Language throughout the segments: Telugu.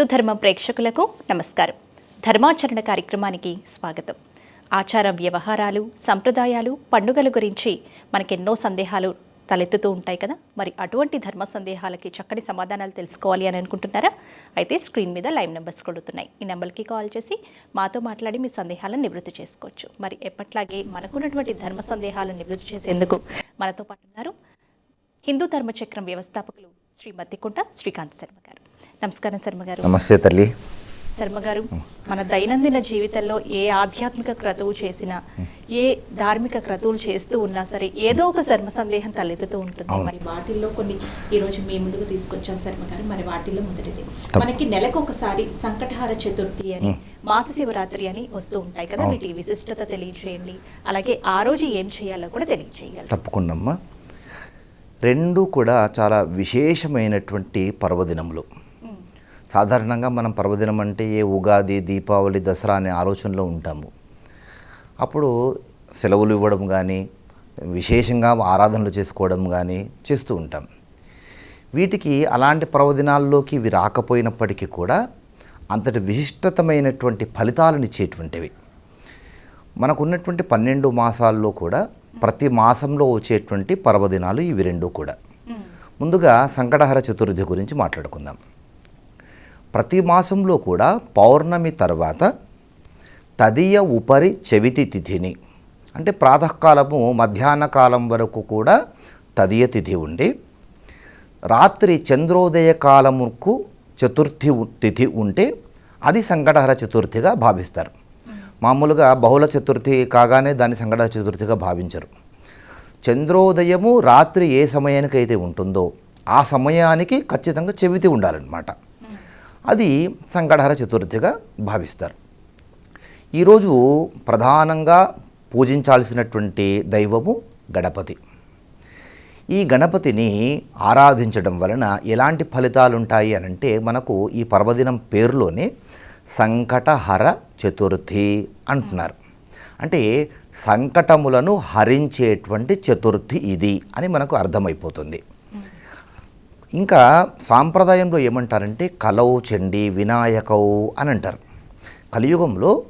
హిందూ ధర్మ ప్రేక్షకులకు నమస్కారం. ధర్మాచరణ కార్యక్రమానికి స్వాగతం. ఆచార వ్యవహారాలు సంప్రదాయాలు పండుగల గురించి మనకెన్నో సందేహాలు తలెత్తుతూ ఉంటాయి కదా? మరి అటువంటి ధర్మ సందేహాలకి చక్కని సమాధానాలు తెలుసుకోవాలి అని అనుకుంటున్నారా? అయితే స్క్రీన్ మీద లైవ్ నెంబర్స్ కొడుతున్నాయి. ఈ నెంబర్కి కాల్ చేసి మాతో మాట్లాడి మీ సందేహాలను నివృత్తి చేసుకోవచ్చు. మరి ఎప్పట్లాగే మనకున్నటువంటి ధర్మ సందేహాలను నివృత్తి చేసేందుకు మనతో పాటు ఉన్నారు హిందూ ధర్మచక్రం వ్యవస్థాపకులు శ్రీ మద్దికుంట శ్రీకాంత్ శర్మ గారు. నమస్కారం శర్మ గారు. నమస్తే తల్లి. శర్మ గారు మన దైనందిన జీవితంలో ఏ ఆధ్యాత్మిక క్రతువు చేసినా ఏ ధార్మిక క్రతువులు చేస్తూ ఉన్నా సరే ఏదో ఒక శర్మ సందేహం తలెత్తుతూ ఉంటుంది. మరి వాటిల్లో కొన్ని ఈ రోజు మీ ముందుకు తీసుకొచ్చాను శర్మ గారు. మరి వాటిల్లో మొదటిది. మనకి నెలకు ఒకసారి సంకటహార చతుర్థి అని మాస శివరాత్రి అని వస్తూ ఉంటాయి కదా వీటి విశిష్టత తెలియచేయండి. అలాగే ఆ రోజు ఏం చేయాలో కూడా తెలియచేయాలి. తప్పకుండా రెండు కూడా చాలా విశేషమైనటువంటి పర్వదినములు. సాధారణంగా మనం పర్వదినం అంటే ఏ ఉగాది దీపావళి దసరా అనే ఆలోచనలో ఉంటాము. అప్పుడు సెలవులు ఇవ్వడం కానీ విశేషంగా ఆరాధనలు చేసుకోవడం కానీ చేస్తూ ఉంటాం. వీటికి అలాంటి పర్వదినాల్లోకి ఇవి రాకపోయినప్పటికీ కూడా అంతటి విశిష్టతమైనటువంటి ఫలితాలను ఇచ్చేటువంటివి. మనకున్నటువంటి పన్నెండు మాసాల్లో కూడా ప్రతి మాసంలో వచ్చేటువంటి పర్వదినాలు ఇవి రెండు కూడా. ముందుగా సంకటహర చతుర్థి గురించి మాట్లాడుకుందాం. ప్రతి మాసంలో కూడా పౌర్ణమి తర్వాత తదియ ఉపరి చవితి తిథిని అంటే ప్రాతకాలము మధ్యాహ్న కాలం వరకు కూడా తదియ తిథి ఉండి రాత్రి చంద్రోదయ కాలముకు చతుర్థి ఉ- తిథి ఉంటే అది సంకటహర చతుర్థిగా భావిస్తారు. మామూలుగా బహుళ చతుర్థి కాగానే దాన్ని సంకటహర చతుర్థిగా భావించరు. చంద్రోదయము రాత్రి ఏ సమయానికైతే ఉంటుందో ఆ సమయానికి ఖచ్చితంగా చెవితి ఉండాలన్నమాట. అది సంకటహర చతుర్థిగా భావిస్తారు. ఈరోజు ప్రధానంగా పూజించాల్సినటువంటి దైవము గణపతి. ఈ గణపతిని ఆరాధించడం వలన ఎలాంటి ఫలితాలు ఉంటాయి అని అంటే మనకు ఈ పర్వదినం పేరులోనే సంకటహర చతుర్థి అంటున్నారు. అంటే సంకటములను హరించేటువంటి చతుర్థి ఇది అని మనకు అర్థమైపోతుంది. ఇంకా సాంప్రదాయంలో ఏమంటారంటే కలౌ చండి వినాయకవు అని అంటారు. కలియుగంలో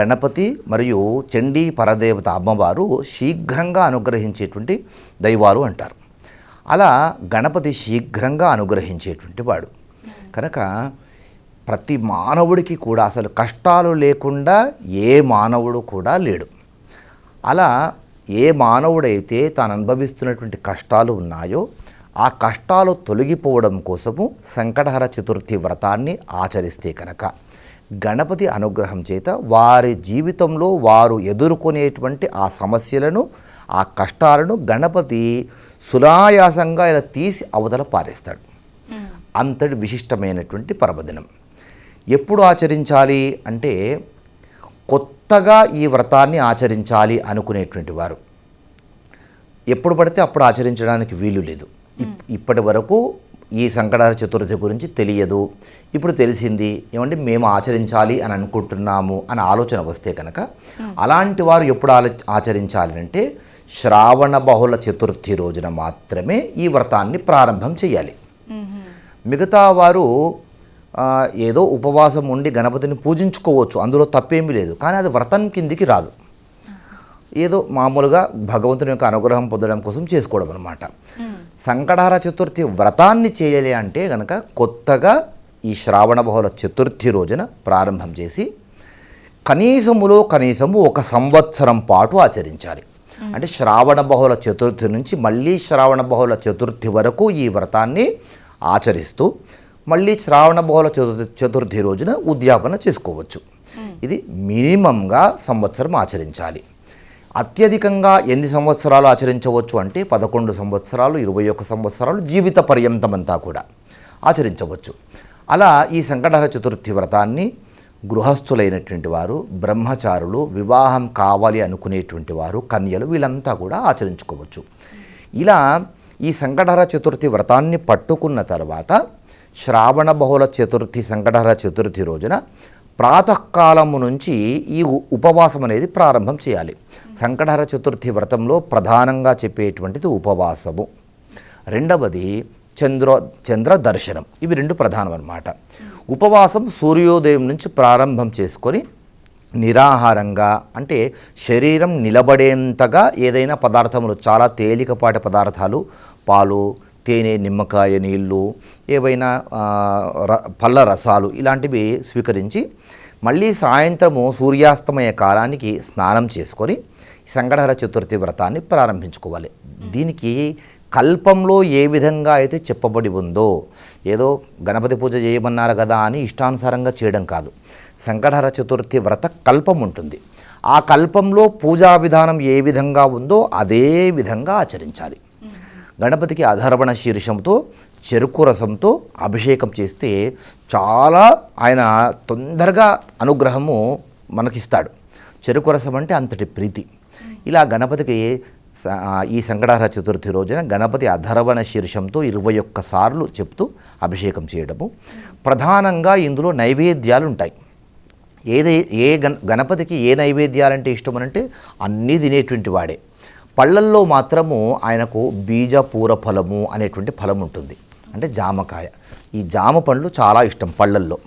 గణపతి మరియు చండీ పరదేవత అమ్మవారు శీఘ్రంగా అనుగ్రహించేటువంటి దైవాలు అంటారు. అలా గణపతి శీఘ్రంగా అనుగ్రహించేటువంటి వాడు. కనుక ప్రతి మానవుడికి కూడా అసలు కష్టాలు లేకుండా ఏ మానవుడు కూడా లేడు. అలా ఏ మానవుడైతే తాను అనుభవిస్తున్నటువంటి కష్టాలు ఉన్నాయో ఆ కష్టాలు తొలగిపోవడం కోసము సంకటహర చతుర్థి వ్రతాన్ని ఆచరిస్తే కనుక గణపతి అనుగ్రహం చేత వారి జీవితంలో వారు ఎదుర్కొనేటువంటి ఆ సమస్యలను ఆ కష్టాలను గణపతి సునాయాసంగా ఇలా తీసి అవతల పారేస్తాడు. అంతటి విశిష్టమైనటువంటి పర్వదినం. ఎప్పుడు ఆచరించాలి అంటే కొత్తగా ఈ వ్రతాన్ని ఆచరించాలి అనుకునేటువంటి వారు. ఎప్పుడు పడితే అప్పుడు ఆచరించడానికి వీలు లేదు. ఇప్పటి వరకు ఈ సంకటహర చతుర్థి గురించి తెలియదు. ఇప్పుడు తెలిసింది ఏమంటే మేము ఆచరించాలి అని అనుకుంటున్నాము అని ఆలోచన వస్తే కనుక అలాంటి వారు ఎప్పుడు ఆలో ఆచరించాలి అంటే శ్రావణ బహుళ చతుర్థి రోజున మాత్రమే ఈ వ్రతాన్ని ప్రారంభం చేయాలి మిగతా వారు ఏదో ఉపవాసం ఉండి గణపతిని పూజించుకోవచ్చు. అందులో తప్పేమీ లేదు. కానీ అది వ్రతం కిందికి రాదు. ఏదో మామూలుగా భగవంతుని యొక్క అనుగ్రహం పొందడం కోసం చేసుకోవడం అనమాట సంకటహర చతుర్థి వ్రతాన్ని చేయాలి అంటే గనక కొత్తగా ఈ శ్రావణ బహుళ చతుర్థి రోజున ప్రారంభం చేసి కనీసములో కనీసము ఒక సంవత్సరం పాటు ఆచరించాలి. అంటే శ్రావణ బహుళ చతుర్థి నుంచి మళ్ళీ శ్రావణ బహుళ చతుర్థి వరకు ఈ వ్రతాన్ని ఆచరిస్తూ మళ్ళీ శ్రావణ బహుళ చతుర్థి చతుర్థి రోజున ఉద్యాపన చేసుకోవచ్చు. ఇది మినిమంగా సంవత్సరం ఆచరించాలి. అత్యధికంగా ఎన్ని సంవత్సరాలు ఆచరించవచ్చు అంటే పదకొండు సంవత్సరాలు ఇరవై ఒక్క సంవత్సరాలు జీవిత పర్యంతమంతా కూడా ఆచరించవచ్చు. అలా ఈ సంకటహర చతుర్థి వ్రతాన్ని గృహస్థులైనటువంటి వారు బ్రహ్మచారులు వివాహం కావాలి అనుకునేటువంటి వారు కన్యలు వీళ్ళంతా కూడా ఆచరించుకోవచ్చు. ఇలా ఈ సంకటహర చతుర్థి వ్రతాన్ని పట్టుకున్న తర్వాత శ్రావణ బహుళ చతుర్థి సంకటహర చతుర్థి రోజున ప్రాతకాలము నుంచి ఈ ఉపవాసం అనేది ప్రారంభం చేయాలి. సంకటహర చతుర్థి వ్రతంలో ప్రధానంగా చెప్పేటువంటిది ఉపవాసము. రెండవది చంద్ర చంద్ర దర్శనం. ఇవి రెండు ప్రధానం అన్నమాట ఉపవాసం సూర్యోదయం నుంచి ప్రారంభం చేసుకొని నిరాహారంగా అంటే శరీరం నిలబడేంతగా ఏదైనా పదార్థములు చాలా తేలికపాటి పదార్థాలు పాలు తేనె నిమ్మకాయ నీళ్ళు ఏవైనా ర పళ్ళ రసాలు ఇలాంటివి స్వీకరించి మళ్ళీ సాయంత్రము సూర్యాస్తమయ కాలానికి స్నానం చేసుకొని సంగడహర చతుర్థి వ్రతాన్ని ప్రారంభించుకోవాలి. దీనికి కల్పంలో ఏ విధంగా అయితే చెప్పబడి ఉందో ఏదో గణపతి పూజ చేయమన్నారు కదా అని ఇష్టానుసారంగా చేయడం కాదు. సంకటహర చతుర్థి వ్రత కల్పం ఉంటుంది. ఆ కల్పంలో పూజా విధానం ఏ విధంగా ఉందో అదే విధంగా ఆచరించాలి. గణపతికి అధర్వణ శీర్షంతో చెరుకు రసంతో అభిషేకం చేస్తే చాలా ఆయన తొందరగా అనుగ్రహము మనకిస్తాడు. చెరుకు రసం అంటే అంతటి ప్రీతి. ఇలా గణపతికి ఈ సంకటార చతుర్థి రోజున గణపతి అధర్వణ శీర్షంతో ఇరవై ఒక్క సార్లు చెప్తూ అభిషేకం చేయడము. ప్రధానంగా ఇందులో నైవేద్యాలు ఉంటాయి. ఏదే ఏ గణ గణపతికి ఏ నైవేద్యాలంటే ఇష్టం అనంటే అన్నీ తినేటువంటి వాడే. పళ్ళల్లో మాత్రము ఆయనకు బీజ పూర ఫలము అనేటువంటి ఫలం ఉంటుంది. అంటే జామకాయ. ఈ జామ పండ్లు చాలా ఇష్టం పళ్ళల్లో.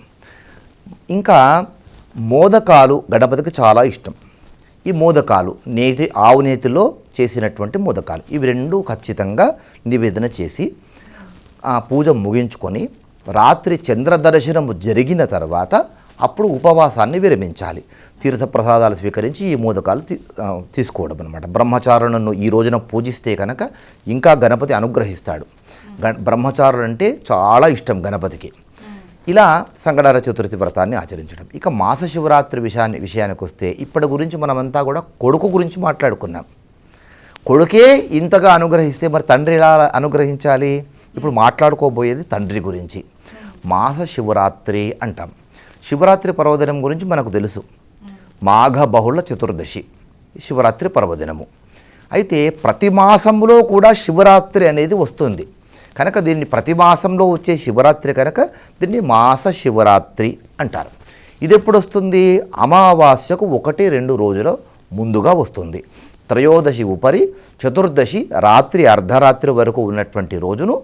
ఇంకా మోదకాలు గణపతికి చాలా ఇష్టం. ఈ మోదకాలు నేతి ఆవు నేతిలో చేసినటువంటి మోదకాలు. ఇవి రెండు ఖచ్చితంగా నివేదన చేసి ఆ పూజ ముగించుకొని రాత్రి చంద్ర దర్శనము జరిగిన తర్వాత అప్పుడు ఉపవాసాన్ని విరమించాలి. తీర్థప్రసాదాలు స్వీకరించి ఈ మోదకాలు తీ- తీసుకోవడం అనమాట బ్రహ్మచారులను ఈ రోజున పూజిస్తే కనుక ఇంకా గణపతి అనుగ్రహిస్తాడు. బ్రహ్మచారులు అంటే చాలా ఇష్టం గణపతికి. ఇలా సంగడార చతుర్థి వ్రతాన్ని ఆచరించడం. ఇక మాస శివరాత్రి విషయాన్ని విషయానికి వస్తే ఇప్పటి గురించి మనమంతా కూడా కొడుకు గురించి మాట్లాడుకున్నాం. కొడుకే ఇంతగా అనుగ్రహిస్తే మరి తండ్రి ఎలా అనుగ్రహించాలి? ఇప్పుడు మాట్లాడుకోబోయేది తండ్రి గురించి. మాస శివరాత్రి అంటాం. శివరాత్రి పర్వదినం గురించి మనకు తెలుసు. మాఘ బహుళ చతుర్దశి శివరాత్రి పర్వదినము. అయితే ప్రతి మాసంలో కూడా శివరాత్రి అనేది వస్తుంది. కనుక దీన్ని ప్రతి మాసంలో వచ్చే శివరాత్రి కనుక దీన్ని మాస శివరాత్రి అంటారు. ఇది ఎప్పుడు వస్తుంది అమావాస్యకు ఒకటి రెండు రోజుల ముందుగా వస్తుంది. త్రయోదశి ఉపరి చతుర్దశి రాత్రి అర్ధరాత్రి వరకు ఉన్నటువంటి రోజును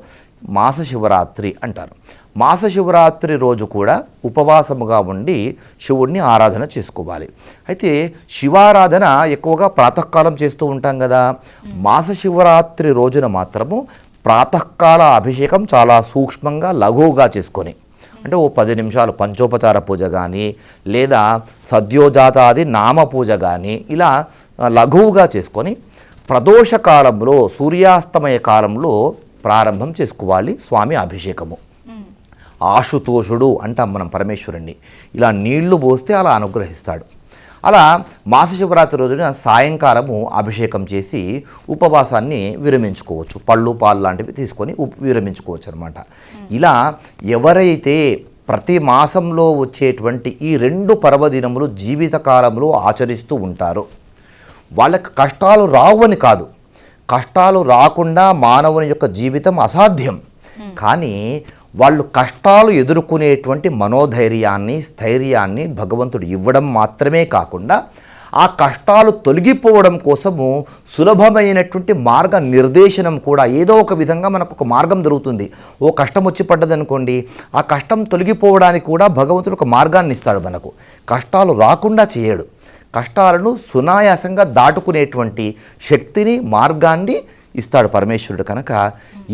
మాస శివరాత్రి అంటారు. మాస శివరాత్రి రోజు కూడా ఉపవాసముగా ఉండి శివుణ్ణి ఆరాధన చేసుకోవాలి. అయితే శివారాధన ఎక్కువగా ప్రాతకాలం చేస్తూ ఉంటాం కదా. మాస శివరాత్రి రోజున మాత్రము ప్రాతకాల అభిషేకం చాలా సూక్ష్మంగా లఘువుగా చేసుకొని అంటే ఓ పది నిమిషాలు పంచోపచార పూజ కానీ లేదా సద్యోజాతాది నామ పూజ కానీ ఇలా లఘువుగా చేసుకొని ప్రదోష కాలంలో సూర్యాస్తమయ కాలంలో ప్రారంభం చేసుకోవాలి స్వామి అభిషేకము. ఆశుతోషుడు అంటాం మనం పరమేశ్వరుణ్ణి. ఇలా నీళ్ళు పోస్తే అలా అనుగ్రహిస్తాడు. అలా మాస శివరాత్రి రోజున సాయంకాలము అభిషేకం చేసి ఉపవాసాన్ని విరమించుకోవచ్చు. పళ్ళు పాలు లాంటివి తీసుకొని ఉప్ విరమించుకోవచ్చు అనమాట ఇలా ఎవరైతే ప్రతి మాసంలో వచ్చేటువంటి ఈ రెండు పర్వదినములు జీవితకాలంలో ఆచరిస్తూ ఉంటారో వాళ్ళకి కష్టాలు రావని కాదు. కష్టాలు రాకుండా మానవుని యొక్క జీవితం అసాధ్యం. కానీ వాళ్ళు కష్టాలు ఎదుర్కొనేటువంటి మనోధైర్యాన్ని స్థైర్యాన్ని భగవంతుడు ఇవ్వడం మాత్రమే కాకుండా ఆ కష్టాలు తొలగిపోవడం కోసము సులభమైనటువంటి మార్గ నిర్దేశనం కూడా ఏదో ఒక విధంగా మనకు ఒక మార్గం దొరుకుతుంది. ఓ కష్టం వచ్చి పడ్డదనుకోండి ఆ కష్టం తొలగిపోవడానికి కూడా భగవంతుడు ఒక మార్గాన్ని ఇస్తాడు మనకు. కష్టాలు రాకుండా చేయడు. కష్టాలను సునాయాసంగా దాటుకునేటువంటి శక్తిని మార్గాన్ని ఇస్తాడు పరమేశ్వరుడు కనుక.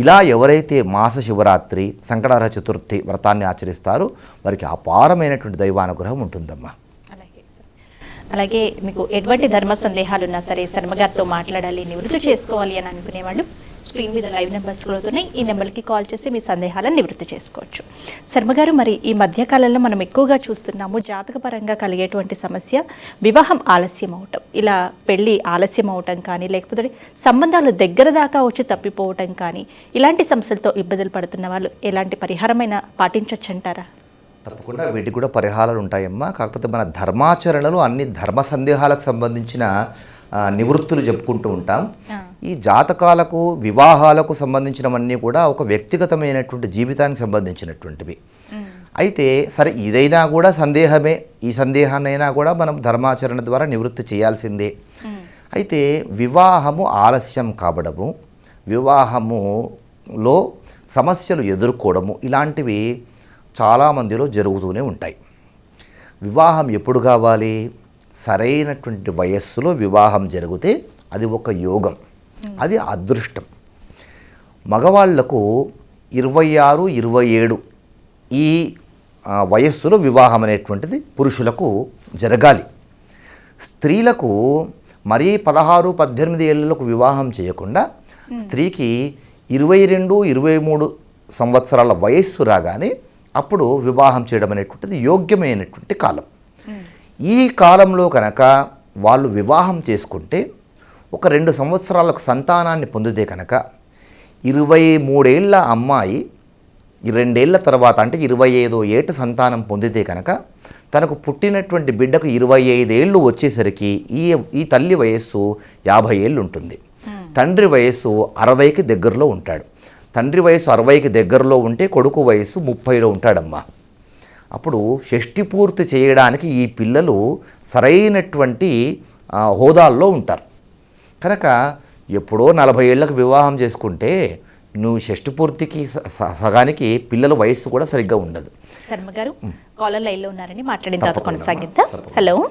ఇలా ఎవరైతే మాస శివరాత్రి సంకటార చతుర్థి వ్రతాన్ని ఆచరిస్తారో వారికి అపారమైనటువంటి దైవానుగ్రహం ఉంటుందమ్మా. అలాగే అలాగే మీకు ఎటువంటి ధర్మ సందేహాలు ఉన్నా సరే శర్మగారితో మాట్లాడాలి నివృత్తి చేసుకోవాలి అని అనుకునేవాళ్ళు స్క్రీన్ మీద లైవ్ నెంబర్స్ అవుతున్నాయి ఈ నెంబర్కి కాల్ చేసి మీ సందేహాలను నివృత్తి చేసుకోవచ్చు. శర్మగారు మరి ఈ మధ్యకాలంలో మనం ఎక్కువగా చూస్తున్నాము జాతకపరంగా కలిగేటువంటి సమస్య వివాహం ఆలస్యం అవటం ఇలా పెళ్ళి ఆలస్యం అవటం కానీ లేకపోతే సంబంధాలు దగ్గర దాకా వచ్చి తప్పిపోవటం కానీ ఇలాంటి సమస్యలతో ఇబ్బందులు పడుతున్న వాళ్ళు ఎలాంటి పరిహారమైన పాటించవచ్చు అంటారా తప్పకుండా వీటికి కూడా పరిహారాలు ఉంటాయమ్మా. కాకపోతే మన ధర్మాచరణలు అన్ని ధర్మ సందేహాలకు సంబంధించిన నివృత్తులు చెప్పుకుంటూ ఉంటాం. ఈ జాతకాలకు వివాహాలకు సంబంధించినవన్నీ కూడా ఒక వ్యక్తిగతమైనటువంటి జీవితానికి సంబంధించినటువంటివి. అయితే సరే ఇదైనా కూడా సందేహమే. ఈ సందేహాన్నైనా కూడా మనం ధర్మాచరణ ద్వారా నివృత్తి చేయాల్సిందే. అయితే వివాహము ఆలస్యం కావడము వివాహములో సమస్యలు ఎదుర్కోవడము. ఇలాంటివి చాలామందిలో జరుగుతూనే ఉంటాయి. వివాహం ఎప్పుడు కావాలి? సరైనటువంటి వయస్సులో వివాహం జరిగితే అది ఒక యోగం. అది అదృష్టం. మగవాళ్ళకు ఇరవై ఆరు ఇరవై ఏడు ఈ వయస్సులో వివాహం అనేటువంటిది పురుషులకు జరగాలి. స్త్రీలకు మరీ పదహారు పద్దెనిమిది ఏళ్ళకు వివాహం చేయకుండా స్త్రీకి ఇరవై రెండు ఇరవై మూడు సంవత్సరాల వయస్సు రాగానే అప్పుడు వివాహం చేయడం అనేటువంటిది యోగ్యమైనటువంటి కాలం. ఈ కాలంలో కనుక వాళ్ళు వివాహం చేసుకుంటే ఒక రెండు సంవత్సరాలకు సంతానాన్ని పొందితే కనుక ఇరవై మూడేళ్ళ అమ్మాయి ఈ రెండేళ్ళ తర్వాత అంటే ఇరవై ఐదో ఏట సంతానం పొందితే కనుక తనకు పుట్టినటువంటి బిడ్డకు ఇరవై ఐదేళ్ళు వచ్చేసరికి ఈ ఈ తల్లి వయస్సు యాభై ఏళ్ళు ఉంటుంది. తండ్రి వయస్సు అరవైకి దగ్గరలో ఉంటాడు. తండ్రి వయస్సు అరవైకి దగ్గరలో ఉంటే కొడుకు వయస్సు ముప్పైలో ఉంటాడమ్మా. అప్పుడు షష్టి పూర్తి చేయడానికి ఈ పిల్లలు సరైనటువంటి ఆ, హోదాల్లో ఉంటారు. కనుక ఎప్పుడో నలభై ఏళ్ళకు వివాహం చేసుకుంటే నువ్వు షష్టి పూర్తికి స- స- సగానికి పిల్లల వయస్సు కూడా సరిగ్గా ఉండదు. శర్మ గారు కాలర్ లైన్లో ఉన్నారని మాట్లాడిన తర్వాత కొనసాగిద్దాం. హలో.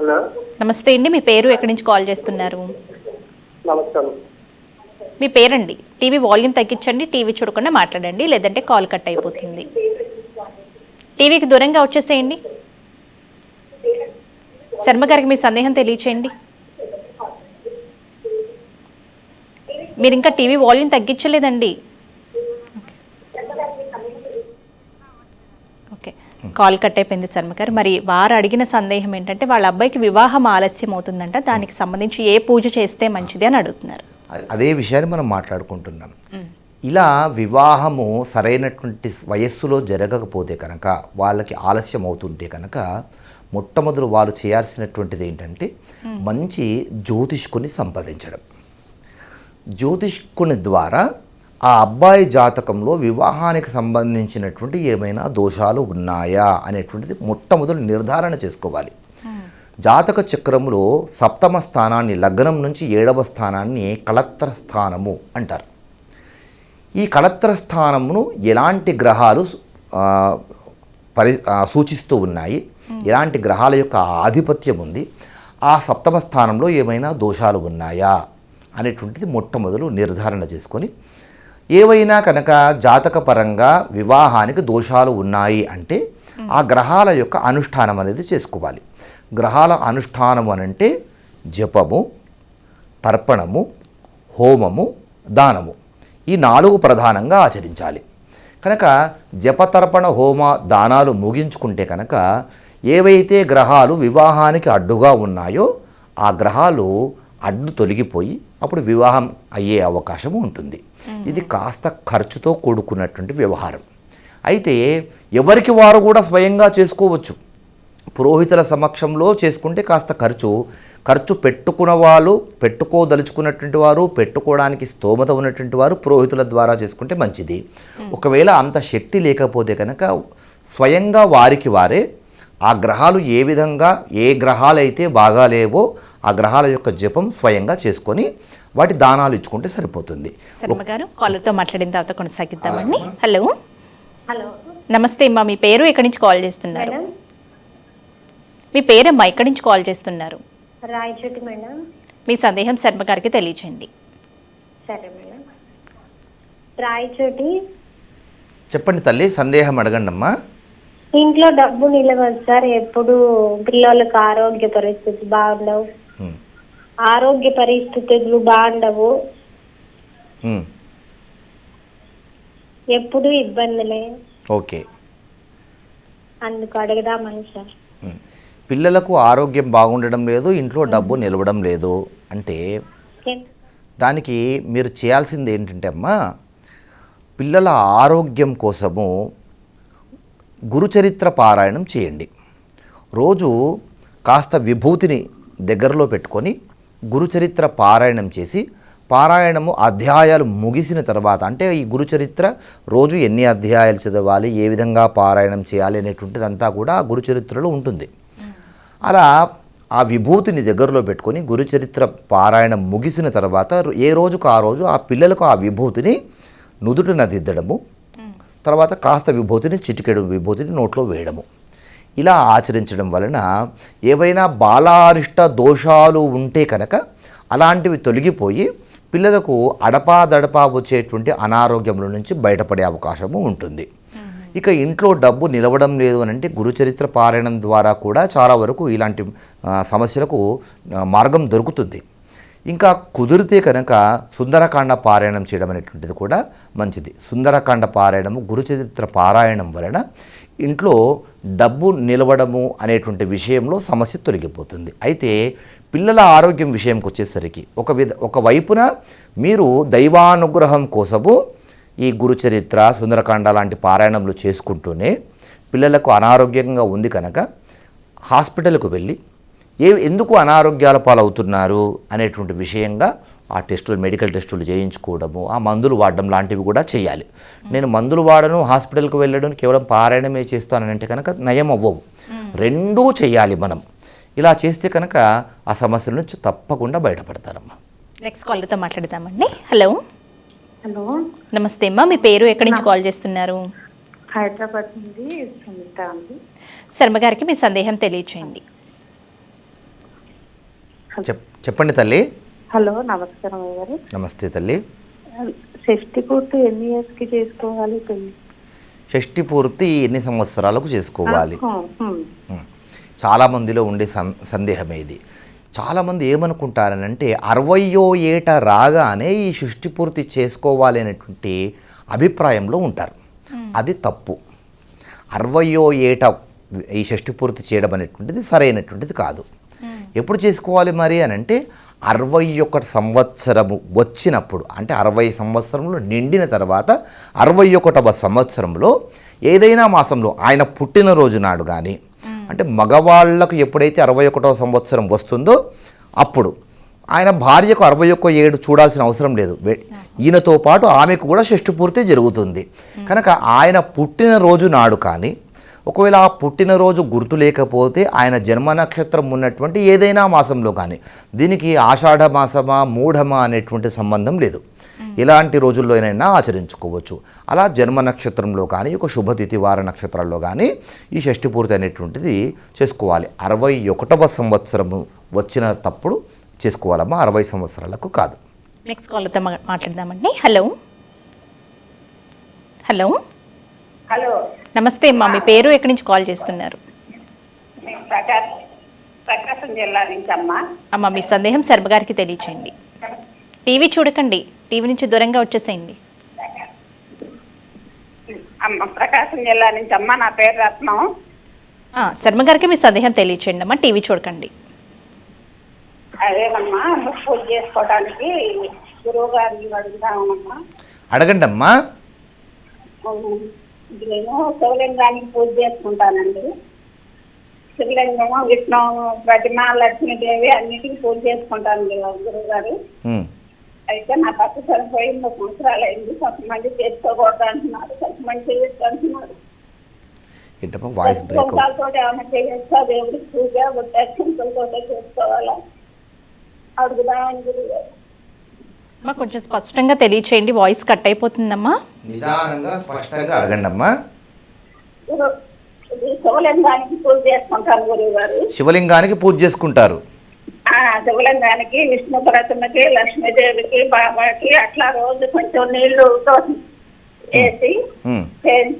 హలో. నమస్తే అండి మీ పేరు ఎక్కడి నుంచి కాల్ చేస్తున్నారు? నమస్కారం. మీ పేరండి? టీవీ వాల్యూమ్ తగ్గించండి టీవీ చూడకుండా మాట్లాడండి లేదంటే కాల్ కట్ అయిపోతుంది. టీవీకి దూరంగా వచ్చేసేయండి. శర్మ గారికి మీ సందేహం తెలియచేయండి. మీరు ఇంకా టీవీ వాల్యూమ్ తగ్గించలేదండి. ఓకే. కాల్ కట్ అయిపోయింది శర్మ గారు. మరి వారు అడిగిన సందేహం ఏంటంటే వాళ్ళ అబ్బాయికి వివాహం ఆలస్యం అవుతుందంట. దానికి సంబంధించి ఏ పూజ చేస్తే మంచిది అని అడుగుతున్నారు. అదే విషయాన్ని మనం మాట్లాడుకుంటున్నాం. ఇలా వివాహము సరైనటువంటి వయస్సులో జరగకపోతే కనుక వాళ్ళకి ఆలస్యం అవుతుంటే కనుక మొట్టమొదటి వాళ్ళు చేయాల్సినటువంటిది ఏంటంటే మంచి జ్యోతిష్కుని సంప్రదించడం. జ్యోతిష్కుని ద్వారా ఆ అబ్బాయి జాతకంలో వివాహానికి సంబంధించినటువంటి ఏమైనా దోషాలు ఉన్నాయా అనేటువంటిది మొట్టమొదటి నిర్ధారణ చేసుకోవాలి. జాతక చక్రంలో సప్తమ స్థానాన్ని లగ్నం నుంచి ఏడవ స్థానాన్ని కళత్ర స్థానము అంటారు. ఈ కళత్ర స్థానమును ఎలాంటి గ్రహాలు పరి సూచిస్తూ ఉన్నాయి? ఎలాంటి గ్రహాల యొక్క ఆధిపత్యం ఉంది? ఆ సప్తమ స్థానంలో ఏమైనా దోషాలు ఉన్నాయా? అనేటువంటిది మొట్టమొదలు నిర్ధారణ చేసుకొని ఏవైనా కనుక జాతకపరంగా వివాహానికి దోషాలు ఉన్నాయి అంటే ఆ గ్రహాల యొక్క అనుష్ఠానం అనేది చేసుకోవాలి. గ్రహాల అనుష్ఠానం అనంటే జపము తర్పణము హోమము దానము. ఈ నాలుగు ప్రధానంగా ఆచరించాలి. కనుక జపతర్పణ హోమ దానాలు ముగించుకుంటే కనుక ఏవైతే గ్రహాలు వివాహానికి అడ్డుగా ఉన్నాయో ఆ గ్రహాలు అడ్డు తొలగిపోయి అప్పుడు వివాహం అయ్యే అవకాశం ఉంటుంది. ఇది కాస్త ఖర్చుతో కూడుకున్నటువంటి వ్యవహారం. అయితే ఎవరికి వారు కూడా స్వయంగా చేసుకోవచ్చు. పురోహితుల సమక్షంలో చేసుకుంటే కాస్త ఖర్చు ఖర్చు పెట్టుకున్న వాళ్ళు పెట్టుకోదలుచుకున్నటువంటి వారు పెట్టుకోవడానికి స్తోమత ఉన్నటువంటి వారు పురోహితుల ద్వారా చేసుకుంటే మంచిది. ఒకవేళ అంత శక్తి లేకపోతే కనుక స్వయంగా వారికి వారే ఆ గ్రహాలు ఏ విధంగా ఏ గ్రహాలైతే బాగా లేవో ఆ గ్రహాల యొక్క జపం స్వయంగా చేసుకొని వాటి దానాలు ఇచ్చుకుంటే సరిపోతుంది. కాలర్తో మాట్లాడిన తర్వాత కొనసాగిద్దామండి. హలో. హలో. నమస్తే అమ్మా మీ పేరు ఎక్కడి నుంచి కాల్ చేస్తున్నారు? మీ పేరమ్మా ఎక్కడి నుంచి కాల్ చేస్తున్నారు? రాయచోటి మేడం. మీ సందేహం శర్మ గారికి తెలియచేయండి సరే మేడం. రాయచోటి. చెప్పండి తల్లి సందేహం అడగండి అమ్మా ఇంట్లో డబ్బు నిలవదు సార్ ఎప్పుడు పిల్లలకు ఆరోగ్య పరిస్థితి బాగుండవు. ఆరోగ్య పరిస్థితులు బాగుండవు. ఎప్పుడు ఇబ్బందులే. ఓకే. అందుకు అడుగుదామని సార్. పిల్లలకు ఆరోగ్యం బాగుండడం లేదు ఇంట్లో డబ్బు నిలవడం లేదు అంటే దానికి మీరు చేయాల్సింది ఏంటంటే అమ్మా పిల్లల ఆరోగ్యం కోసము గురుచరిత్ర పారాయణం చేయండి. రోజు కాస్త విభూతిని దగ్గరలో పెట్టుకొని గురుచరిత్ర పారాయణం చేసి పారాయణము అధ్యాయాలు ముగిసిన తర్వాత అంటే ఈ గురుచరిత్ర రోజు ఎన్ని అధ్యాయాలు చదవాలి ఏ విధంగా పారాయణం చేయాలి అనేటువంటిదంతా కూడా గురుచరిత్రలో ఉంటుంది. అలా ఆ విభూతిని దగ్గరలో పెట్టుకొని గురుచరిత్ర పారాయణం ముగిసిన తర్వాత ఏ రోజుకు ఆ రోజు ఆ పిల్లలకు ఆ విభూతిని నుదుటిన దిద్దడము తర్వాత కాస్త విభూతిని చిటికెడు విభూతిని నోట్లో వేయడము. ఇలా ఆచరించడం వలన ఏవైనా బాలారిష్ట దోషాలు ఉంటే కనుక అలాంటివి తొలగిపోయి పిల్లలకు అడపాదడపా వచ్చేటువంటి అనారోగ్యముల నుంచి బయటపడే అవకాశము ఉంటుంది. ఇక ఇంట్లో డబ్బు నిలవడం లేదు అని అంటే గురుచరిత్ర పారాయణం ద్వారా కూడా చాలా వరకు ఇలాంటి సమస్యలకు మార్గం దొరుకుతుంది. ఇంకా కుదిరితే కనుక సుందరకాండ పారాయణం చేయడం అనేటువంటిది కూడా మంచిది. సుందరకాండ పారాయణము గురుచరిత్ర పారాయణం వలన ఇంట్లో డబ్బు నిలవడము అనేటువంటి విషయంలో సమస్య తొలగిపోతుంది. అయితే పిల్లల ఆరోగ్యం విషయంకి వచ్చేసరికి ఒక విధ ఒక వైపున మీరు దైవానుగ్రహం కోసము ఈ గురుచరిత్ర సుందరకాండ లాంటి పారాయణములు చేసుకుంటూనే పిల్లలకు అనారోగ్యంగా ఉంది కనుక హాస్పిటల్కు వెళ్ళి ఏ ఎందుకు అనారోగ్యాల పాలవుతున్నారు అనేటువంటి విషయంగా ఆ టెస్టులు మెడికల్ టెస్టులు చేయించుకోవడము ఆ మందులు వాడడం లాంటివి కూడా చేయాలి. నేను మందులు వాడను హాస్పిటల్కి వెళ్ళడం కేవలం పారాయణమే చేస్తానంటే కనుక నయం అవ్వవు. రెండూ చేయాలి మనం. ఇలా చేస్తే కనుక ఆ సమస్యల నుంచి తప్పకుండా బయటపడతారమ్మా. నెక్స్ట్ కాలర్తో మాట్లాడదామండి. హలో. హలో. నమస్తే అమ్మా మీ పేరు ఎక్కడి నుంచి కాల్ చేస్తున్నారు? హైదరాబాద్ నుండి సునీత అండి. శర్మ గారికి మీ సందేహం తెలియచేయండి. చెప్ చెప్పండి తల్లి. హలో నమస్కారం గారు. నమస్తే తల్లి. షష్టి పూర్తి ఎన్ని ఇయర్స్కి చేసుకోవాలి పెళ్ళి షష్ఠి పూర్తి ఎన్ని సంవత్సరాలకు చేసుకోవాలి. ఉం. చాలామందిలో ఉండే సం సందేహమే ఇది. చాలామంది ఏమనుకుంటారనంటే అరవయో ఏట రాగానే ఈ సృష్టి పూర్తి చేసుకోవాలి అనేటువంటి అభిప్రాయంలో ఉంటారు. అది తప్పు. అరవయో ఏట ఈ షష్ఠి పూర్తి చేయడం అనేటువంటిది సరైనటువంటిది కాదు. ఎప్పుడు చేసుకోవాలి మరి అని అంటే అరవై ఒకటి సంవత్సరము వచ్చినప్పుడు అంటే అరవై సంవత్సరంలో నిండిన తర్వాత అరవై ఒకటవ సంవత్సరంలో ఏదైనా మాసంలో ఆయన పుట్టినరోజు నాడు కానీ అంటే మగవాళ్ళకు ఎప్పుడైతే అరవై ఒకటవ సంవత్సరం వస్తుందో అప్పుడు ఆయన భార్యకు అరవై ఒక్క ఏడు చూడాల్సిన అవసరం లేదు. ఈయనతో పాటు ఆమెకు కూడా షష్ఠిపూర్తి జరుగుతుంది. కనుక ఆయన పుట్టినరోజు నాడు కానీ ఒకవేళ ఆ పుట్టినరోజు గుర్తు లేకపోతే ఆయన జన్మ నక్షత్రం ఉన్నటువంటి ఏదైనా మాసంలో కానీ దీనికి ఆషాఢ మాసమా మూఢమా అనేటువంటి సంబంధం లేదు. ఎలాంటి రోజుల్లోనైనా ఆచరించుకోవచ్చు. అలా జన్మ నక్షత్రంలో కానీ ఒక శుభతిథి వార నక్షత్రాల్లో కానీ ఈ షష్ఠి పూర్తి అనేటువంటిది చేసుకోవాలి. అరవై ఒకటవ సంవత్సరము వచ్చిన తప్పుడు చేసుకోవాలమ్మా. అరవై సంవత్సరాలకు కాదు. నెక్స్ట్ కాలర్తో మా- మాట్లాడదామండి. హలో హలో హలో నమస్తే అమ్మా. మీ పేరు ఎక్కడి నుంచి కాల్ చేస్తున్నారు? నేను ప్రకాశ్ జిల్లా నుంచి అమ్మా. అమ్మ మీ సందేహం శర్మ గారికి తెలియచేయండి. టీవీ చూడకండి. టీవీ నుంచి దూరంగా వచ్చేసేయండి. అమ్మ ప్రకాశం జిల్లా నుంచి అమ్మ నా పేరు రత్నం. ఆ, శర్మ గారికి మీ సందేహం తెలియచేయండి అమ్మా టీవీ చూడకండి. అదేనమ్మా పూజ చేసుకోవడానికి గురువు గారిని అడుగుతామమ్మా అడగండి అమ్మా నేను శివలింగానికి పూజ చేసుకుంటానండి. శివలింగము విష్ణు ప్రతిమ లక్ష్మీదేవి అన్నిటికీ పూజ చేసుకుంటాను గురువు గారు. అయితే నా భర్త చనిపోయి మూడు సంవత్సరాలు అయింది. కొంతమంది చేసుకోకూడదు అంటున్నారు కొంతమంది చేయొచ్చు అంటున్నారు ఏంటమ్మా వాయిస్ బ్రేక్ అవుతుంది. కుంకాలతో ఏమైనా చేయొచ్చా దేవుడికి పూజ కుంకులతో చేసుకోవాలా? అడుగుదామని గురుగారు అమ్మా కొంచెం స్పష్టంగా తెలియచేయండి వాయిస్ కట్ అయిపోతుందమ్మా. నిదానంగా స్పష్టంగా అడగండి అమ్మా శివలింగానికి పూజ గురువు గారు. శివలింగానికి పూజ చేసుకుంటారు. శివలింగానికి విష్ణు ప్రతిమకి లక్ష్మీదేవికి బాబాకి అట్లా రోజు కొంచెం నీళ్ళు వేసి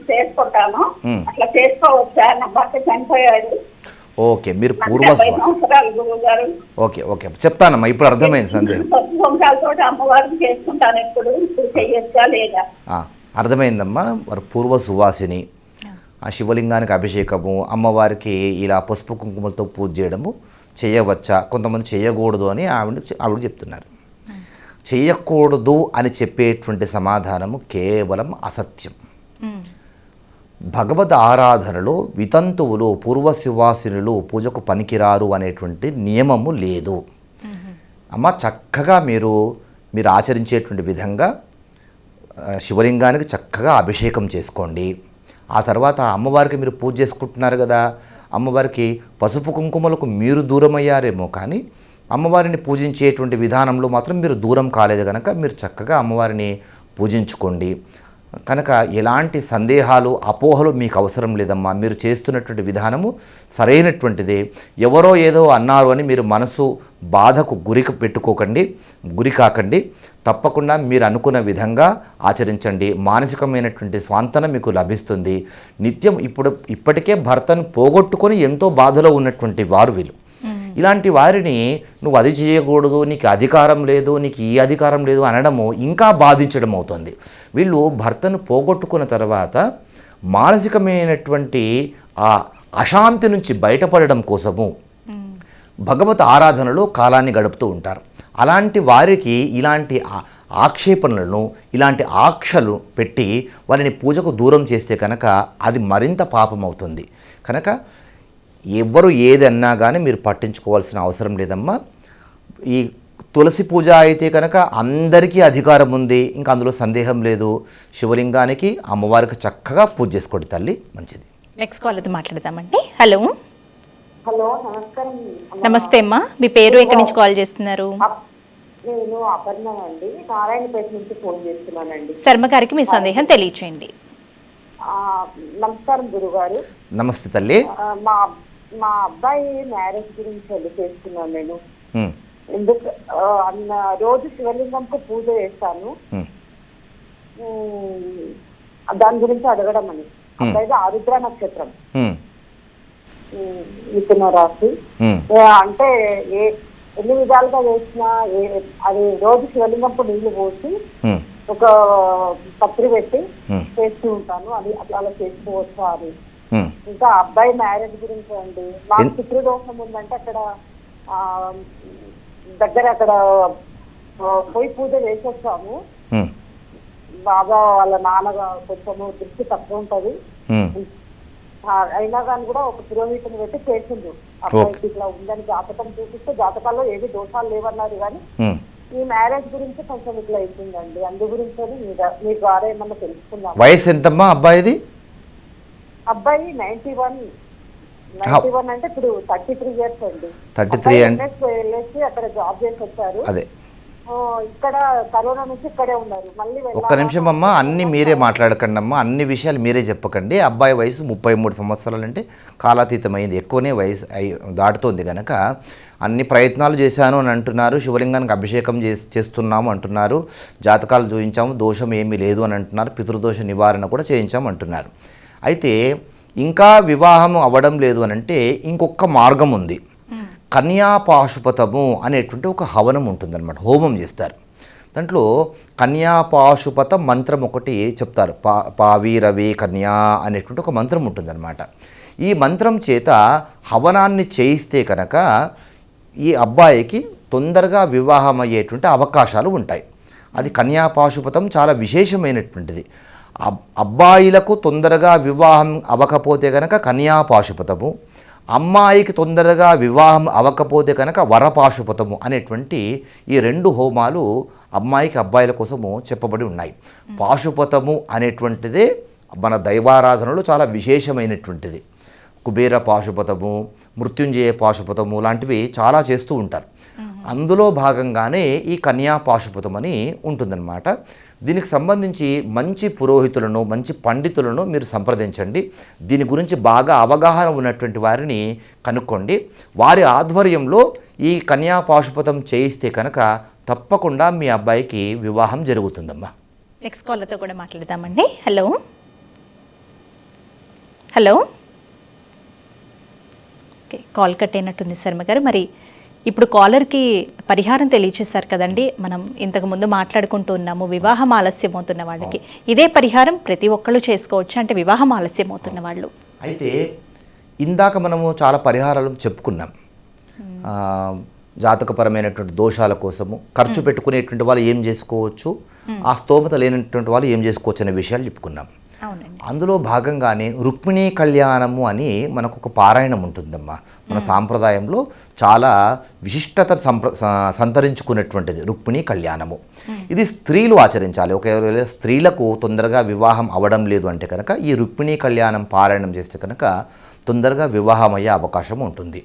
చేసుకుంటాను. అట్లా చేసుకోవచ్చా? నా భర్త చనిపోయాడు. ఓకే మీరు పూర్వ డెబ్బై సంవత్సరాలు గురువు గారు. Okay okay. చెప్తానమ్మా ఇప్పుడు అర్థమైంది సందేహం. పసుపు కుంకాలతో అమ్మవారికి చేసుకుంటాను ఎప్పుడు? ఇప్పుడు చెయ్యొచ్చా లేదా? ఆ, అర్థమైందమ్మా. మరి పూర్వ సువాసిని ఆ శివలింగానికి అభిషేకము అమ్మవారికి ఇలా పసుపు కుంకుమలతో పూజ చేయడము చేయవచ్చా? కొంతమంది చేయకూడదు అని ఆవిడ ఆవిడ చెప్తున్నారు. చేయకూడదు అని చెప్పేటువంటి సమాధానము కేవలం అసత్యం. భగవద్ ఆరాధనలో వితంతువులు పూర్వ శివాసినులు పూజకు పనికిరారు అనేటువంటి నియమము లేదు. అమ్మ చక్కగా మీరు మీరు ఆచరించేటువంటి విధంగా శివలింగానికి చక్కగా అభిషేకం చేసుకోండి. ఆ తర్వాత అమ్మవారికి మీరు పూజ చేసుకుంటున్నారు కదా అమ్మవారికి పసుపు కుంకుమలకు మీరు దూరమయ్యారేమో కానీ అమ్మవారిని పూజించేటువంటి విధానంలో మాత్రం మీరు దూరం కాలేదు కనుక మీరు చక్కగా అమ్మవారిని పూజించుకోండి. కనుక ఎలాంటి సందేహాలు అపోహలు మీకు అవసరం లేదమ్మా. మీరు చేస్తున్నటువంటి విధానము సరైనటువంటిదే. ఎవరో ఏదో అన్నారు అని మీరు మనసు బాధకు గురికి పెట్టుకోకండి గురి కాకండి. తప్పకుండా మీరు అనుకున్న విధంగా ఆచరించండి. మానసికమైనటువంటి స్వాంతన మీకు లభిస్తుంది. నిత్యం ఇప్పుడు ఇప్పటికే భర్తను పోగొట్టుకొని ఎంతో బాధలో ఉన్నటువంటి వారు వీళ్ళు. ఇలాంటి వారిని నువ్వు అది చేయకూడదు నీకు అధికారం లేదు నీకు ఈ అధికారం లేదు అనడము ఇంకా బాధించడం అవుతుంది. వీళ్ళు భర్తను పోగొట్టుకున్న తర్వాత మానసికమైనటువంటి ఆ అశాంతి నుంచి బయటపడడం కోసము భగవత్ ఆరాధనలో కాలాన్ని గడుపుతూ ఉంటారు. అలాంటి వారికి ఇలాంటి ఆక్షేపణలను ఇలాంటి ఆక్షలు పెట్టి వారిని పూజకు దూరం చేస్తే కనుక అది మరింత పాపం అవుతుంది కనుక ఎవరు ఏదన్నా కానీ మీరు పట్టించుకోవాల్సిన అవసరం లేదమ్మా. ఈ తులసి పూజ అయితే కనుక అందరికీ అధికారం ఉంది ఇంకా అందులో సందేహం లేదు. శివలింగానికి అమ్మవారికి చక్కగా పూజ చేసుకోండి తల్లి మంచిది. నెక్స్ట్ కాల్ అయితే మాట్లాడదామండి. హలో హలో నమస్కారం నమస్తే అమ్మా. మీ పేరు ఎక్కడి నుంచి కాల్ చేస్తున్నారు? నేను అపర్ణ అండి. నారాయణపేట నుంచి ఫోన్ చేస్తున్నానండి. శర్మ గారికి మీ సందేహం తెలియచేయండి. ఆ, నమస్కారం గురుగారు. నమస్తే తల్లి. మా మా అబ్బాయి మ్యారేజ్ గురించి వెళ్ళి చేస్తున్నాను నేను. ఎందుకు అన్న రోజు శివలింగంకు పూజ చేస్తాను. దాని గురించి అడగడం అని. అబ్బాయిది ఆరుద్ర నక్షత్రం. మిథున రాశి. ఉమ్. ఏ, అంటే ఏ ఎన్ని విధాలుగా చేసినా ఏ అది రోజు శివలింగంపు నీళ్ళు పోసి ఒక పత్రి పెట్టి చేస్తూ ఉంటాను. అది అట్లా అలా చేసుకోవచ్చా ఉమ్. ఇంకా అబ్బాయి మ్యారేజ్ గురించి అండి. ఎన్- పితృదోషం ఉందంటే అక్కడ ఆ, దగ్గర అక్కడ పోయి పూజ ఉమ్, బాగా వాళ్ళ నాన్నగా కొంచెము దృష్టి తక్కువ ఉంటది. అయినా కానీ కూడా ఒక పురోహితుని పెట్టి చేసిండు. అబ్బాయికి ఇట్లా ఉందని జాతకం చూపిస్తే జాతకాల్లో ఏది దోషాలు లేవన్నారు కానీ. ఈ మ్యారేజ్ గురించి కొంచెం ఇట్లా అవుతుందండి అందు గురించి అని మీ ద్వారా ఏమన్నా తెలుసుకుందాం. వయసు ఎంతమ్మా అబ్బాయిది? అబ్బాయి నైన్టీ వన్. నైన్టీ వన్ అంటే ఇప్పుడు థర్టీ త్రీ ఇయర్స్ అండి. 33 అండి. అబ్బాయి MS వెళ్ళేసి అక్కడ జాబ్ చేసి వచ్చారు. అదే. ఇక్కడ కరోనా నుంచి ఇక్కడే ఉన్నారు. మళ్ళీ ఒక్క నిమిషం అమ్మా అన్ని మీరే మాట్లాడకండి అమ్మా. అన్ని విషయాలు మీరే చెప్పకండి. అబ్బాయి వయసు ముప్పై మూడు సంవత్సరాలు అంటే కాలాతీతమైంది. ఎక్కువనే వయసు అయి దాటుతోంది కనుక అన్ని ప్రయత్నాలు చేశాను అని అంటున్నారు. శివలింగానికి అభిషేకం చే చేస్తున్నాము అంటున్నారు. జాతకాలు చూపించాము దోషం ఏమీ లేదు అని అంటున్నారు. పితృదోష నివారణ కూడా చేయించాము అంటున్నారు. అయితే ఇంకా వివాహం అవ్వడం లేదు అని అంటే ఇంకొక మార్గం ఉంది. కన్యాపాశుపతము అనేటువంటి ఒక హవనం ఉంటుందన్నమాట హోమం చేస్తారు. దాంట్లో కన్యాపాశుపత మంత్రం ఒకటి చెప్తారు పా పావీరవి కన్యా అనేటువంటి ఒక మంత్రం ఉంటుందన్నమాట. ఈ మంత్రం చేత హవనాన్ని చేయిస్తే కనుక ఈ అబ్బాయికి తొందరగా వివాహం అయ్యేటువంటి అవకాశాలు ఉంటాయి. అది కన్యాపాశుపతం చాలా విశేషమైనటువంటిది. అబ్- అబ్బాయిలకు తొందరగా వివాహం అవ్వకపోతే కనుక కన్యాపాశుపతము అమ్మాయికి తొందరగా వివాహం అవ్వకపోతే కనుక వరపాశుపతము అనేటువంటి ఈ రెండు హోమాలు అమ్మాయికి అబ్బాయిల కోసము చెప్పబడి ఉన్నాయి. పాశుపతము అనేటువంటిదే మన దైవారాధనలో చాలా విశేషమైనటువంటిది. కుబేర పాశుపతము మృత్యుంజయ పాశుపతము లాంటివి చాలా చేస్తూ ఉంటారు. అందులో భాగంగానే ఈ కన్యా పాశుపతం అని ఉంటుందన్నమాట. దీనికి సంబంధించి మంచి పురోహితులను మంచి పండితులను మీరు సంప్రదించండి. దీని గురించి బాగా అవగాహన ఉన్నటువంటి వారిని కనుక్కోండి. వారి ఆధ్వర్యంలో ఈ కన్యా పాశుపతం చేయిస్తే కనుక తప్పకుండా మీ అబ్బాయికి వివాహం జరుగుతుందమ్మా. నెక్స్ట్ కాల్తో కూడా మాట్లాడదామండి. Hello hello okay call cut అయినట్టుంది శర్మ గారు. మరి ఇప్పుడు కాలర్కి పరిహారం తెలియచేశారు కదండి. మనం ఇంతకు ముందు మాట్లాడుకుంటూ ఉన్నాము వివాహం ఆలస్యం అవుతున్న వాళ్ళకి ఇదే పరిహారం ప్రతి ఒక్కళ్ళు చేసుకోవచ్చు? అంటే వివాహం ఆలస్యం అవుతున్న వాళ్ళు. అయితే ఇందాక మనము చాలా పరిహారాలు చెప్పుకున్నాం. జాతకపరమైనటువంటి దోషాల కోసము ఖర్చు పెట్టుకునేటువంటి వాళ్ళు ఏం చేసుకోవచ్చు? ఆ స్తోమత లేనటువంటి వాళ్ళు ఏం చేసుకోవచ్చు? అనే విషయాలు చెప్పుకున్నాం. అందులో భాగంగానే రుక్మిణీ కళ్యాణము అని మనకు ఒక పారాయణం ఉంటుందమ్మా. మన సాంప్రదాయంలో చాలా విశిష్టత సంప్ర సంతరించుకున్నటువంటిది రుక్మిణీ కళ్యాణము. ఇది స్త్రీలు ఆచరించాలి. ఒకవేళ స్త్రీలకు తొందరగా వివాహం అవ్వడం లేదు అంటే కనుక ఈ రుక్మిణీ కళ్యాణం పారాయణం చేస్తే కనుక తొందరగా వివాహం అయ్యే అవకాశం ఉంటుంది.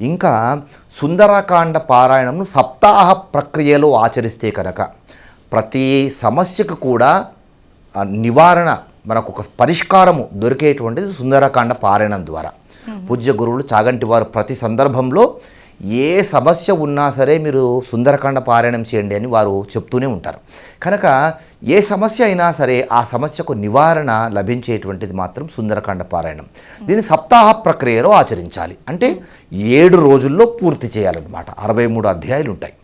ఇంకా సుందరకాండ పారాయణంను సప్తాహ ప్రక్రియలో ఆచరిస్తే కనుక ప్రతి సమస్యకు కూడా నివారణ మనకు ఒక పరిష్కారము దొరికేటువంటిది సుందరకాండ పారాయణం ద్వారా. పూజ్య గురువులు చాగంటి వారు ప్రతి సందర్భంలో ఏ సమస్య ఉన్నా సరే మీరు సుందరకాండ పారాయణం చేయండి అని వారు చెప్తూనే ఉంటారు. కనుక ఏ సమస్య అయినా సరే ఆ సమస్యకు నివారణ లభించేటువంటిది మాత్రం సుందరకాండ పారాయణం. దీన్ని సప్తాహ ప్రక్రియలో ఆచరించాలి. అంటే ఏడు రోజుల్లో పూర్తి చేయాలన్నమాట. అరవై మూడు అధ్యాయులు ఉంటాయి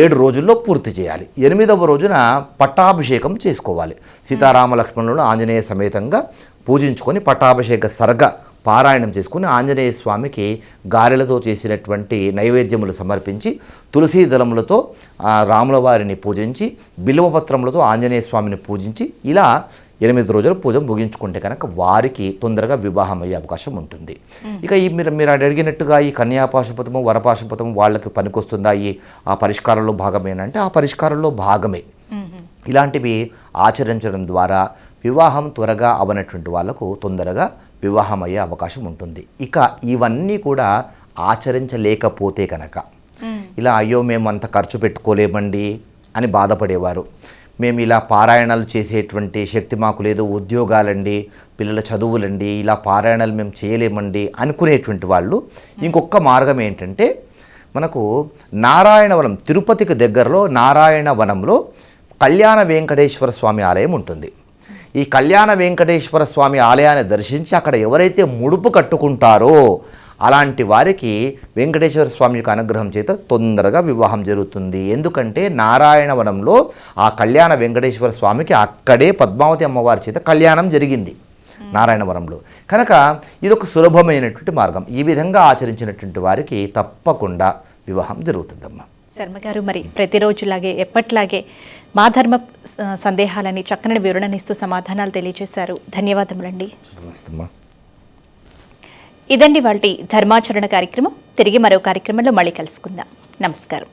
ఏడు రోజుల్లో పూర్తి చేయాలి. ఎనిమిదవ రోజున పట్టాభిషేకం చేసుకోవాలి. సీతారామ లక్ష్మణులను ఆంజనేయ సమేతంగా పూజించుకొని పట్టాభిషేక సరగ పారాయణం చేసుకుని ఆంజనేయ స్వామికి గారెలతో చేసినటువంటి నైవేద్యములు సమర్పించి తులసీ దళములతో రాములవారిని రాముల వారిని పూజించి బిల్వపత్రములతో ఆంజనేయ స్వామిని పూజించి ఇలా ఎనిమిది రోజుల పూజ ముగించుకుంటే కనుక వారికి తొందరగా వివాహం అయ్యే అవకాశం ఉంటుంది. ఇక ఈ మీరు మీరు అడిగినట్టుగా ఈ కన్యాపాశుపతము వరపాశుపతము వాళ్ళకి పనికొస్తుందా? ఈ ఆ పరిష్కారంలో భాగమేనంటే ఆ పరిష్కారంలో భాగమే. ఇలాంటివి ఆచరించడం ద్వారా వివాహం త్వరగా అవనటువంటి వాళ్ళకు తొందరగా వివాహం అయ్యే అవకాశం ఉంటుంది. ఇక ఇవన్నీ కూడా ఆచరించలేకపోతే కనుక ఇలా అయ్యో మేము అంత ఖర్చు పెట్టుకోలేమండి అని బాధపడేవారు. మేము ఇలా పారాయణాలు చేసేటువంటి శక్తి మాకు లేదు ఉద్యోగాలండి పిల్లల చదువులండి ఇలా పారాయణాలు మేము చేయలేమండి అనుకునేటువంటి వాళ్ళు. ఇంకొక మార్గం ఏంటంటే మనకు నారాయణవనం తిరుపతికి దగ్గరలో నారాయణవనంలో కళ్యాణ వెంకటేశ్వర స్వామి ఆలయం ఉంటుంది. ఈ కళ్యాణ వెంకటేశ్వర స్వామి ఆలయాన్ని దర్శించి అక్కడ ఎవరైతే ముడుపు కట్టుకుంటారో అలాంటి వారికి వెంకటేశ్వర స్వామి యొక్క అనుగ్రహం చేత తొందరగా వివాహం జరుగుతుంది. ఎందుకంటే నారాయణవనంలో ఆ కళ్యాణ వెంకటేశ్వర స్వామికి అక్కడే పద్మావతి అమ్మవారి చేత కళ్యాణం జరిగింది నారాయణవరంలో కనుక ఇది ఒక సులభమైనటువంటి మార్గం. ఈ విధంగా ఆచరించినటువంటి వారికి తప్పకుండా వివాహం జరుగుతుందమ్మా. శర్మ గారు మరి ప్రతిరోజులాగే ఎప్పట్లాగే మా ధర్మ సందేహాలని చక్కని వివరణనిస్తూ సమాధానాలు తెలియజేశారు ధన్యవాదములండి. నమస్తమ్మా ఇదండి వాళ్ళ ధర్మాచరణ కార్యక్రమం. తిరిగి మరో కార్యక్రమంలో మళ్ళీ కలుసుకుందాం. నమస్కారం.